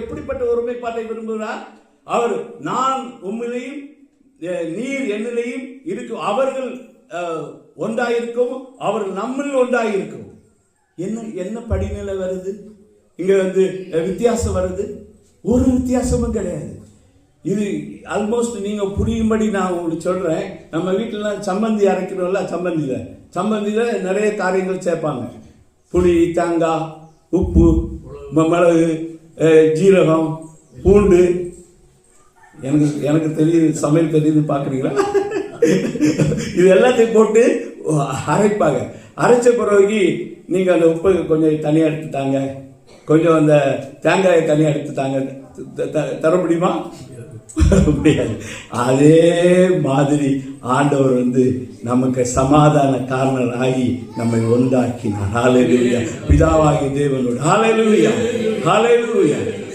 எப்படிப்பட்ட ஒருமைப்பாட்டை விரும்புகிறார்? அவர் நான் உம்மிலையும் நீர் என்னிலையும் இருக்கும் அவர்கள் ஒன்றாயிருக்கும் அவர்கள் நம்மில் ஒன்றாயிருக்கும். என்ன என்ன படிநிலை வருது? இங்க வந்து வித்தியாசம் வருது. ஒரு வித்தியாசமும் கிடையாது. இது ஆல்மோஸ்ட் நீங்க புரியும்படி நான் உங்களுக்கு சொல்றேன். நம்ம வீட்டிலலாம் சம்மந்தி அரைக்கிறோம்ல சம்பந்தியில. சம்பந்தியில நிறைய காரியங்கள் சேர்ப்பாங்க. புளி தேங்காய் உப்பு மிளகு ஜீரகம் பூண்டு. எனக்கு எனக்கு தெரியுது சமையல் தெரியுது பார்க்குறீங்களா? இது எல்லாத்தையும் போட்டு அரைப்பாங்க. அரைச்ச பிறகு நீங்கள் அந்த உப்பை கொஞ்சம் தனியாக எடுத்துட்டாங்க. கொஞ்சம் அந்த தேங்காயை தனியாக எடுத்துட்டாங்க. த- தர முடியுமா? முடியாது அதே மாதிரி ஆண்டவர் வந்து நமக்கு சமாதான காரணர் ஆகி நம்மை ஒன்றாக்கினார் ஆலையிலுயா பிதாவாகி தேவனோட. Hallelujah hallelujah